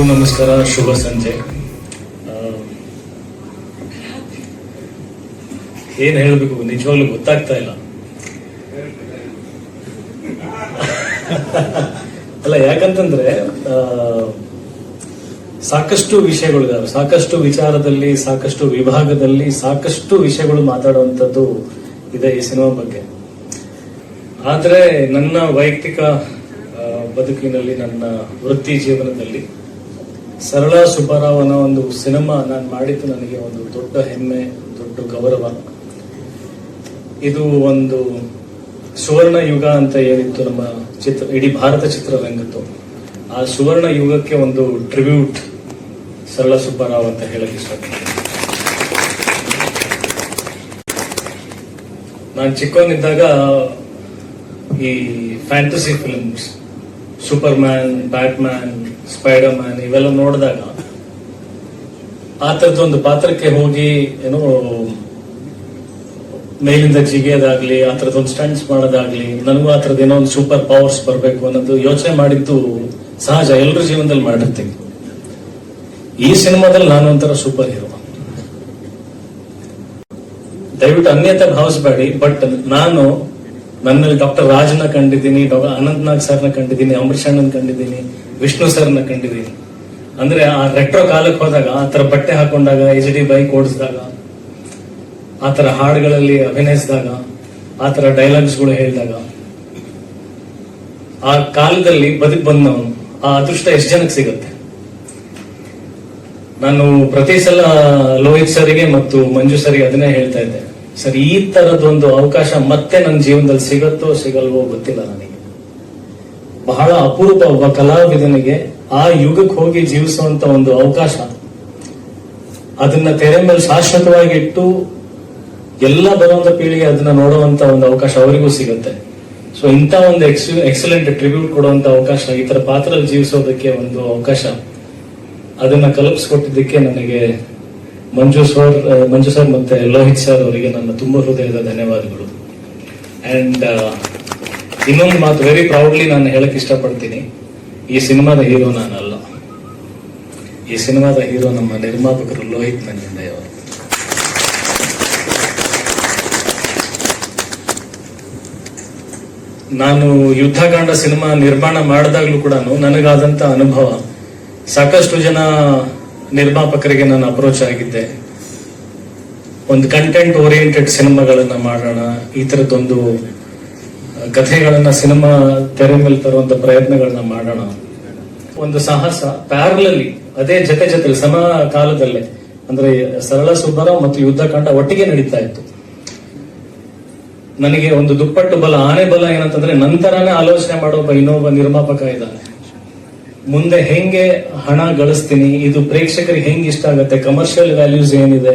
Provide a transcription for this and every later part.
ಎಲ್ರಿಗೂ ನಮಸ್ಕಾರ, ಶುಭ ಸಂಜೆ. ಏನ್ ಹೇಳಬೇಕು, ನಿಜವಾಗ್ಲೂ ಗೊತ್ತಾಗ್ತಾ ಇಲ್ಲ. ಅಲ್ಲ, ಯಾಕಂತಂದ್ರೆ ಸಾಕಷ್ಟು ವಿಷಯಗಳಿದಾವೆ. ಸಾಕಷ್ಟು ವಿಚಾರದಲ್ಲಿ, ಸಾಕಷ್ಟು ವಿಭಾಗದಲ್ಲಿ, ಸಾಕಷ್ಟು ವಿಷಯಗಳು ಮಾತಾಡುವಂಥದ್ದು ಇದೆ ಈ ಸಿನಿಮಾ ಬಗ್ಗೆ. ಆದ್ರೆ, ನನ್ನ ವೈಯಕ್ತಿಕ ಬದುಕಿನಲ್ಲಿ, ನನ್ನ ವೃತ್ತಿ ಜೀವನದಲ್ಲಿ ಸರಳ ಸುಬ್ಬರಾವನ ಒಂದು ಸಿನಿಮಾ ನಾನು ಮಾಡಿದ್ದು ನನಗೆ ಒಂದು ದೊಡ್ಡ ಹೆಮ್ಮೆ, ದೊಡ್ಡ ಗೌರವ. ಇದು ಒಂದು ಸುವರ್ಣ ಯುಗ ಅಂತ ಏನಿತ್ತು ನಮ್ಮ ಚಿತ್ರ, ಇಡೀ ಭಾರತ ಚಿತ್ರರಂಗತ್ತು ಆ ಸುವರ್ಣ ಯುಗಕ್ಕೆ ಒಂದು ಟ್ರಿಬ್ಯೂಟ್ ಸರಳ ಸುಬ್ಬರಾವ್ ಅಂತ ಹೇಳಕ್ಕೆ ಇಷ್ಟಪಡ್ತೀನಿ. ನಾನು ಚಿಕ್ಕವನಿದ್ದಾಗ ಈ fantasy films superman batman spiderman ಇವೆಲ್ಲ ನೋಡಿದಾಗ ಆತರದೊಂದು ಪಾತ್ರಕ್ಕೆ ಹೋಗಿ ಏನೋ ಮೇಲಿಂದ ಜಿಗಿಯೋದಾಗ್ಲಿ ಆ ಥರದ್ದೊಂದು ಸ್ಟಂಟ್ಸ್ ಮಾಡೋದಾಗ್ಲಿ, ನನಗೂ ಆ ಥರದ್ದು ಏನೋ ಒಂದು ಸೂಪರ್ ಪವರ್ಸ್ ಬರಬೇಕು ಅನ್ನೋದು ಯೋಚನೆ ಮಾಡಿದ್ದು ಸಹಜ. ಎಲ್ಲರ ಜೀವನದಲ್ಲಿ ಮಾಡಿರ್ತೀನಿ ಈ ಸಿನಿಮಾದಲ್ಲಿ ನಾನು ಒಂಥರ ಸೂಪರ್ ಹೀರೋ ದಯವಿಟ್ಟು ಅನ್ಯತೆ ಭಾವಿಸಬೇಡಿ ಬಟ್ ನಾನು ನನ್ನಲ್ಲಿ ಡಾಕ್ಟರ್ ರಾಜ್ನ ಕಂಡಿದ್ದೀನಿ ಡಾಕ್ಟರ್ ಅನಂತ್ನಾಗ್ ಸರ್ನ ಕಂಡಿದ್ದೀನಿ ಅಮೃತ್ ಕಂಡಿದ್ದೀನಿ. ವಿಷ್ಣು ಸರ್ನ ಕಂಡಿದ್ದೀನಿ. ಅಂದ್ರೆ ಆ ರೆಟ್ರೋ ಕಾಲಕ್ಕೆ ಹೋದಾಗ, ಆ ತರ ಬಟ್ಟೆ ಹಾಕೊಂಡಾಗ ಎಚ್ ಡಿ ಬೈಕ್ ಓಡಿಸಿದಾಗ, ಆ ತರ ಹಾಡುಗಳಲ್ಲಿ ಅಭಿನಯಿಸಿದಾಗ, ಆ ತರ ಡೈಲಾಗ್ಸ್ಗಳು ಹೇಳಿದಾಗ, ಆ ಕಾಲದಲ್ಲಿ ಬದುಕು ಬಂದವನು, ಆ ಅದೃಷ್ಟ ಎಷ್ಟು ಜನಕ್ಕೆ ಸಿಗುತ್ತೆ? ನಾನು ಪ್ರತಿ ಸಲ ಲೋಹಿತ್ ಸರಿಗೆ ಮತ್ತು ಮಂಜು ಸರಿಗೆ ಅದನ್ನೇ ಹೇಳ್ತಾ ಇದ್ದೆ. ಸರ್, ಈ ತರದೊಂದು ಅವಕಾಶ ಮತ್ತೆ ನನ್ನ ಜೀವನದಲ್ಲಿ ಸಿಗತ್ತೋ, ಸಿಗಲ್ವೋ ಗೊತ್ತಿಲ್ಲ ನನಗೆ. ಬಹಳ ಅಪರೂಪ ಒಬ್ಬ ಕಲಾವಿದನಿಗೆ ಆ ಯುಗಕ್ಕೆ ಹೋಗಿ ಜೀವಿಸುವಂತ ಒಂದು ಅವಕಾಶ. ಅದನ್ನ ತೆರೆ ಮೇಲೆ ಶಾಶ್ವತವಾಗಿ ಇಟ್ಟು ಎಲ್ಲ ಬರುವಂತ ಪೀಳಿಗೆ ಅದನ್ನ ನೋಡುವಂತ ಒಂದು ಅವಕಾಶ ಅವರಿಗೂ ಸಿಗುತ್ತೆ. ಸೊ ಇಂಥ ಒಂದು ಎಕ್ಸ್ ಎಕ್ಸಲೆಂಟ್ ಟ್ರಿಬ್ಯೂಟ್ ಕೊಡುವಂತ ಅವಕಾಶ, ಈ ತರ ಪಾತ್ರದಲ್ಲಿ ಜೀವಿಸೋದಕ್ಕೆ ಒಂದು ಅವಕಾಶ, ಅದನ್ನ ಕಲ್ಪಿಸ್ಕೊಟ್ಟಿದ್ದಕ್ಕೆ ನನಗೆ ಮಂಜು ಸರ್ ಮಂಜು ಸರ್ ಮತ್ತೆ ಲೋಹಿತ್ ಸರ್ ಅವರಿಗೆ ನನ್ನ ತುಂಬ ಹೃದಯದ ಧನ್ಯವಾದಗಳು. ಅಂಡ್ ಇನ್ನೊಂದು ಮಾತು ವೆರಿ ಪ್ರೌಡ್ಲಿ ನಾನು ಹೇಳಕ್ ಇಷ್ಟಪಡ್ತೀನಿ. ಈ ಸಿನಿಮಾದ ಹೀರೋ ನಾನಲ್ಲ. ಈ ಸಿನಿಮಾದ ಹೀರೋ ನಮ್ಮ ನಿರ್ಮಾಪಕರು ಲೋಹಿತ್ ನಂಜುಂಡೆ ಅವರು. ನಾನು ಯುದ್ಧಕಾಂಡ ಸಿನಿಮಾ ನಿರ್ಮಾಣ ಮಾಡಿದಾಗ್ಲೂ ಕೂಡ ನನಗಾದಂತ ಅನುಭವ. ಸಾಕಷ್ಟು ಜನ ನಿರ್ಮಾಪಕರಿಗೆ ನಾನು ಅಪ್ರೋಚ್ ಆಗಿದ್ದೆ. ಒಂದು ಕಂಟೆಂಟ್ ಓರಿಯೆಂಟೆಡ್ ಸಿನಿಮಾಗಳನ್ನ ಮಾಡೋಣ, ಈ ತರದೊಂದು ಕಥೆಗಳನ್ನ ಸಿನಿಮಾ ತೆರೆ ಮೇಲೆ ತರುವಂತ ಪ್ರಯತ್ನಗಳನ್ನ ಮಾಡೋಣ. ಒಂದು ಸಾಹಸ ಪ್ಯಾರಲಲ್ಲಿ, ಅದೇ ಜೊತೆ ಜೊತೆ ಸಮ ಕಾಲದಲ್ಲೇ, ಅಂದ್ರೆ ಸರಳ ಸುಬ್ಬರಾವ್ ಮತ್ತು ಯುದ್ಧಕಾಂಡ ಒಟ್ಟಿಗೆ ನಡೀತಾ ಇತ್ತು. ನನಗೆ ಒಂದು ದುಪ್ಪಟ್ಟು ಬಲ, ಆನೆ ಬಲ ಏನಂತಂದ್ರೆ ನಂತರನೇ ಆಲೋಚನೆ ಮಾಡುವ ಇನ್ನೊಬ್ಬ ನಿರ್ಮಾಪಕ ಇದ್ದಾನೆ. ಮುಂದೆ ಹೆಂಗೆ ಹಣ ಗಳಿಸ್ತೀನಿ, ಇದು ಪ್ರೇಕ್ಷಕರಿಗೆ ಹೆಂಗ್ ಇಷ್ಟ ಆಗುತ್ತೆ ಕಮರ್ಷಿಯಲ್ ವ್ಯಾಲ್ಯೂಸ್ ಏನಿದೆ,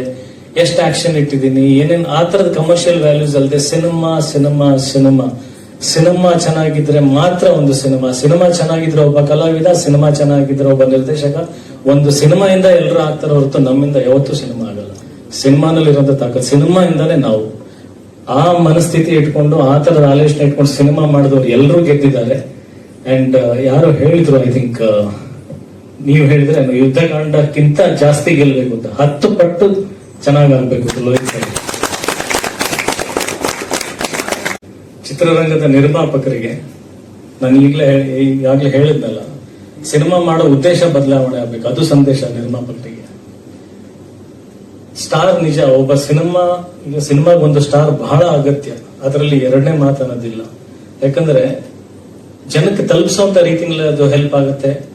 ಎಷ್ಟು ಆಕ್ಷನ್ ಇಟ್ಟಿದ್ದೀನಿ, ಏನೇನು, ಆ ಥರದ ಕಮರ್ಷಿಯಲ್ ವ್ಯಾಲ್ಯೂಸ್ ಅಲ್ಲದೆ ಸಿನಿಮಾ ಸಿನಿಮಾ ಸಿನಿಮಾ. ಸಿನಿಮಾ ಚೆನ್ನಾಗಿದ್ರೆ ಮಾತ್ರ ಒಂದು ಸಿನಿಮಾ. ಸಿನಿಮಾ ಚೆನ್ನಾಗಿದ್ರೆ ಒಬ್ಬ ಕಲಾವಿದ, ಸಿನಿಮಾ ಚೆನ್ನಾಗಿದ್ರೆ ಒಬ್ಬ ನಿರ್ದೇಶಕ. ಒಂದು ಸಿನಿಮಾಯಿಂದ ಎಲ್ಲರೂ ಆಗ್ತಾರ ಹೊರತು ನಮ್ಮಿಂದ ಯಾವತ್ತೂ ಸಿನಿಮಾ ಆಗಲ್ಲ. ಸಿನಿಮಾನಲ್ಲಿ ಇರೋದ ತಾಕತ್. ಸಿನಿಮಾ ಇಂದಾನೆ ನಾವು ಆ ಮನಸ್ಥಿತಿ ಇಟ್ಕೊಂಡು, ಆ ತರದ ಆಲೋಚನೆ ಇಟ್ಕೊಂಡು ಸಿನಿಮಾ ಮಾಡಿದವ್ರು ಎಲ್ಲರೂ ಗೆದ್ದಿದ್ದಾರೆ. ಅಂಡ್ ಯಾರು ಹೇಳಿದ್ರು ಐ ಥಿಂಕ್ ನೀವು ಹೇಳಿದ್ರೆ, ಯುದ್ಧಕಾಂಡಕ್ಕಿಂತ ಜಾಸ್ತಿ ಗೆಲ್ಲಬೇಕು ಅಂತ. ಹತ್ತು ಪಟ್ಟು ಚೆನ್ನಾಗಾಗ್ಬೇಕು ಅಂತ ಲೋಹಿತ್ ಸರ್. ಚಿತ್ರರಂಗದ ನಿರ್ಮಾಪಕರಿಗೆ ನಾನು ಈಗಲೇ ಈಗಾಗಲೇ ಹೇಳಿದ್ನಲ್ಲ, ಸಿನಿಮಾ ಮಾಡೋ ಉದ್ದೇಶ ಬದಲಾವಣೆ ಆಗ್ಬೇಕು. ಅದು ಸಂದೇಶ ನಿರ್ಮಾಪಕರಿಗೆ. ಸ್ಟಾರ್ ನಿಜ, ಒಬ್ಬ ಸಿನಿಮಾ, ಈಗ ಸಿನಿಮಾಗೆ ಒಂದು ಸ್ಟಾರ್ ಬಹಳ ಅಗತ್ಯ. ಅದರಲ್ಲಿ ಎರಡನೇ ಮಾತನ್ನೋದಿಲ್ಲ ಯಾಕಂದ್ರೆ, ಜನಕ್ಕೆ ತಲುಪಿಸುವಂತ ರೀತಿಯಲ್ಲಿ ಅದು ಹೆಲ್ಪ್ ಆಗುತ್ತೆ.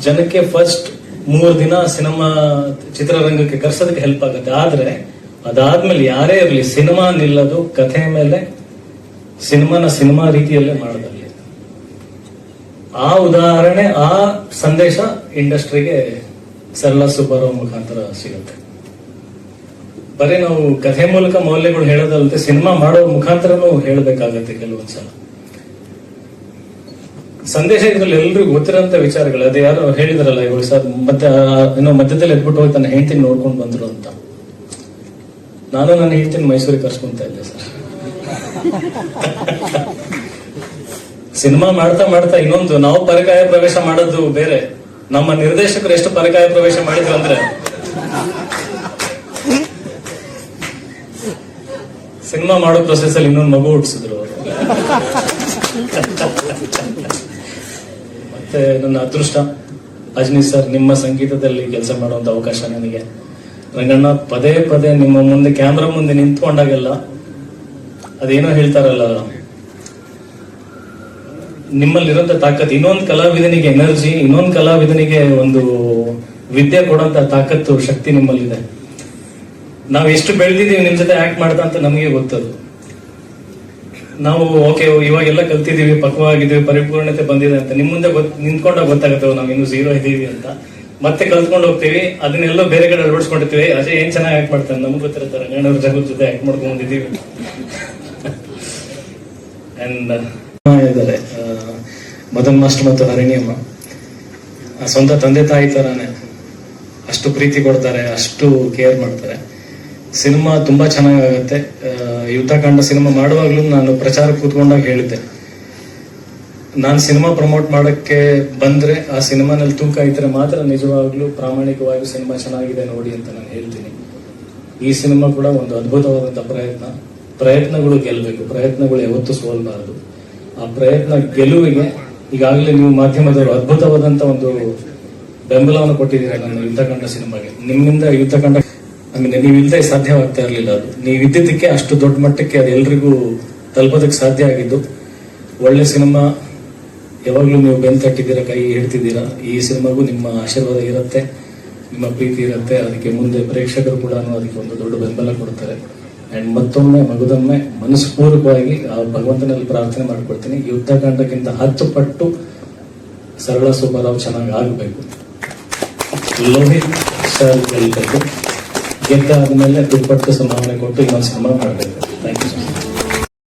ಜನಕ್ಕೆ ಫಸ್ಟ್ ಮೂರು ದಿನ ಸಿನಿಮಾ ಚಿತ್ರರಂಗಕ್ಕೆ ಕರ್ಸೋದಕ್ಕೆ ಹೆಲ್ಪ್ ಆಗುತ್ತೆ. ಆದ್ರೆ, ಅದಾದ್ಮೇಲೆ ಯಾರೇ ಇರಲಿ, ಸಿನಿಮಾ ನಿಲ್ಲೋದು ಕಥೆ ಮೇಲೆ ಸಿನಿಮಾನ ಸಿನಿಮಾ ರೀತಿಯಲ್ಲೇ ಮಾಡೋದಲ್ಲಿ ಆ ಉದಾಹರಣೆ, ಆ ಸಂದೇಶ ಇಂಡಸ್ಟ್ರಿಗೆ ಸರಳ ಬರೋ ಮುಖಾಂತರ ಸಿಗುತ್ತೆ. ಬರೀ ನಾವು ಕಥೆ ಮೂಲಕ ಮೌಲ್ಯಗಳು ಹೇಳೋದಲ್ಲದೆ ಸಿನಿಮಾ ಮಾಡೋ ಮುಖಾಂತರನೂ ಹೇಳಬೇಕಾಗತ್ತೆ ಕೆಲವೊಂದ್ಸಲ. ಸಂದೇಶ ಇದ್ರಲ್ಲಿ ಎಲ್ರಿಗೂ ಗೊತ್ತಿರೋಂಥ ವಿಚಾರಗಳು, ಅದು ಯಾರು ಹೇಳಿದ್ರಲ್ಲ ಇವಳು ಸರ್, ಮತ್ತೆ ಏನೋ ಮಧ್ಯದಲ್ಲಿ ಎದ್ಬಿಟ್ಟು ಹೋಗಿ ತನ್ನ ಹೆಂಡತಿನ ನೋಡ್ಕೊಂಡು ಬಂದ್ರು ಅಂತ. ನಾನು ನನ್ನ ಹೆಂಡತಿನ ಮೈಸೂರಿಗೆ ಕರ್ಸ್ಕೊಂತ ಇದ್ದೆ ಸರ್. ಸಿನಿಮಾ ಮಾಡ್ತಾ ಮಾಡ್ತಾ ಇನ್ನೊಂದು, ನಾವು ಪರಕಾಯ ಪ್ರವೇಶ ಮಾಡೋದು ಬೇರೆ. ನಮ್ಮ ನಿರ್ದೇಶಕರು ಎಷ್ಟು ಪರಕಾಯ ಪ್ರವೇಶ ಮಾಡಿದ್ರು ಅಂದ್ರೆ? ಸಿನಿಮಾ ಮಾಡೋ ಪ್ರೊಸೆಸ್ ಅಲ್ಲಿ ಇನ್ನೊಂದು ಮಗು ಹುಟ್ಟಿಸಿದ್ರು ಮತ್ತೆ ನನ್ನ ಅದೃಷ್ಟ, ಅಜ್ನಿ ಸರ್, ನಿಮ್ಮ ಸಂಗೀತದಲ್ಲಿ ಕೆಲಸ ಮಾಡುವಂತ ಅವಕಾಶ ನನಗೆ. ರಂಗಣ್ಣ, ಪದೇ ಪದೇ ನಿಮ್ಮ ಮುಂದೆ ಕ್ಯಾಮ್ರಾ ಮುಂದೆ ನಿಂತ್ಕೊಂಡಾಗೆಲ್ಲ ಅದೇನೋ ಹೇಳ್ತಾರಲ್ಲ ನಿಮ್ಮಲ್ಲಿರುವಂತ ತಾಕತ್ತು ಇನ್ನೊಂದು ಕಲಾವಿದನಿಗೆ ಎನರ್ಜಿ ಇನ್ನೊಂದು ಕಲಾವಿದನಿಗೆ ಒಂದು ವಿದ್ಯೆ ಕೊಡೋಂತ ತಾಕತ್ತು, ಶಕ್ತಿ ನಿಮ್ಮಲ್ಲಿದೆ. ನಾವು ಎಷ್ಟು ಬೆಳೆದಿದ್ದೀವಿ ನಿಮ್ ಜೊತೆ ಆಕ್ಟ್ ಮಾಡ್ತಾ ಅಂತ ನಮಗೆ ಗೊತ್ತದು. ನಾವು ಓಕೆ ಇವಾಗೆಲ್ಲ ಕಲ್ತಿದ್ದೀವಿ, ಪಕ್ವಾಗಿದ್ದೀವಿ, ಪರಿಪೂರ್ಣತೆ ಬಂದಿದೆ ಅಂತ. ನಿಮ್ಮ ಮುಂದೆ ನಿಂತ್ಕೊಂಡಾಗ ಗೊತ್ತಾಗುತ್ತೆ ನಾವು ಇನ್ನು ಝೀರೋ ಇದೀವಿ ಅಂತ. ಮತ್ತೆ ಕಲ್ತ್ಕೊಂಡು ಹೋಗ್ತೀವಿ, ಅದನ್ನೆಲ್ಲ ಬೇರೆ ಕಡೆ ಅಳವಡಿಸ್ಕೊಂಡಿರ್ತೀವಿ. ಅದೇ ಏನ್ ಚೆನ್ನಾಗಿ ಆಕ್ಟ್ ಮಾಡ್ತಾರೆ ನಮ್ಗೆ ಗೊತ್ತಿರ್ತಾರೆ ರಂಗಣ್ಣವ್ರ ಜಗತ್ ಜೊತೆ ಆಕ್ಟ್ ಮಾಡ್ಕೊಂಡು ಅಂಡ್ ಇದ್ದಾರೆ ಮದನ್ ಮಾಸ್ಟರ್ ಮತ್ತು ಹರಿಣಿಯಮ್ಮ ಸ್ವಂತ ತಂದೆ ತಾಯಿ ತರಾನೆ ಅಷ್ಟು ಪ್ರೀತಿ ಕೊಡ್ತಾರೆ, ಅಷ್ಟು ಕೇರ್ ಮಾಡ್ತಾರೆ. ಸಿನಿಮಾ ತುಂಬಾ ಚೆನ್ನಾಗಾಗತ್ತೆ. ಯುದ್ಧ ಯುದ್ಧಕಾಂಡ ಸಿನಿಮಾ ಮಾಡುವಾಗ್ಲೂ ನಾನು ಪ್ರಚಾರ ಕೂತ್ಕೊಂಡಾಗ ಹೇಳಿದ್ದೆ. ನಾನು ಸಿನಿಮಾ ಪ್ರಮೋಟ್ ಮಾಡಕ್ಕೆ ಬಂದ್ರೆ ಆ ಸಿನಿಮಾನಲ್ಲಿ ತೂಕ ಇದ್ರೆ ಮಾತ್ರ ನಿಜವಾಗ್ಲೂ ಪ್ರಾಮಾಣಿಕವಾಗಿ ಸಿನಿಮಾ ಚೆನ್ನಾಗಿದೆ ನೋಡಿ ಅಂತ ನಾನು ಹೇಳ್ತೀನಿ. ಈ ಸಿನಿಮಾ ಕೂಡ ಒಂದು ಅದ್ಭುತವಾದಂತ ಪ್ರಯತ್ನ. ಪ್ರಯತ್ನಗಳು ಗೆಲ್ಲಬೇಕು. ಪ್ರಯತ್ನಗಳು ಯಾವತ್ತೂ ಸೋಲ್ಬಾರದು. ಆ ಪ್ರಯತ್ನ ಗೆಲುವಿಗೆ ಈಗಾಗಲೇ ನೀವು ಮಾಧ್ಯಮದವರು ಅದ್ಭುತವಾದಂತ ಒಂದು ಬೆಂಬಲವನ್ನು ಕೊಟ್ಟಿದ್ದೀರಾ ನನ್ನ ಯುದ್ಧಕಾಂಡ ಸಿನಿಮಾಗೆ. ನಿಮ್ಮಿಂದ ಯುದ್ಧಕಾಂಡ ಆಮೇಲೆ ನೀವು ಇಲ್ಲದೆ ಸಾಧ್ಯವಾಗ್ತಾ ಇರಲಿಲ್ಲ ಅದು. ನೀವು ಇದ್ದಿದ್ದಕ್ಕೆ ಅಷ್ಟು ದೊಡ್ಡ ಮಟ್ಟಕ್ಕೆ ಅದು ಎಲ್ರಿಗೂ ತಲುಪೋದಕ್ಕೆ ಸಾಧ್ಯ ಆಗಿದ್ದು, ಒಳ್ಳೆ ಸಿನಿಮಾ ಯಾವಾಗಲೂ ನೀವು ಬೆನ್ ತಟ್ಟಿದ್ದೀರಾ, ಕೈ ಹಿಡ್ತಿದ್ದೀರಾ ಈ ಸಿನಿಮಾಗೂ ನಿಮ್ಮ ಆಶೀರ್ವಾದ ಇರುತ್ತೆ, ನಿಮ್ಮ ಪ್ರೀತಿ ಇರುತ್ತೆ, ಅದಕ್ಕೆ ಮುಂದೆ ಪ್ರೇಕ್ಷಕರು ಕೂಡ ಅದಕ್ಕೆ ಒಂದು ದೊಡ್ಡ ಬೆಂಬಲ ಕೊಡ್ತಾರೆ. ಅಂಡ್ ಮತ್ತೊಮ್ಮೆ, ಮಗದೊಮ್ಮೆ ಮನಸ್ಪೂರ್ವಕವಾಗಿ ಆ ಭಗವಂತನಲ್ಲಿ ಪ್ರಾರ್ಥನೆ ಮಾಡ್ಕೊಳ್ತೀನಿ ಯುದ್ಧಕಾಂಡಕ್ಕಿಂತ ಹತ್ತು ಪಟ್ಟು ಸರಳ ಸುಬ್ಬರಾವ್ ಚೆನ್ನಾಗಿ ಆಗಬೇಕು. ಲೋಹಿತ್ ಸರ್ ಗೆಲ್ಬೇಕು ಗೆದ್ದ ಆದಮೇಲೆ ದುಪ್ಪಟ್ಟು ಸಂಭಾವನೆ ಕೊಟ್ಟು ಇನ್ನೊಂದು ಸಿನಿಮಾ ಮಾಡಬೇಕು.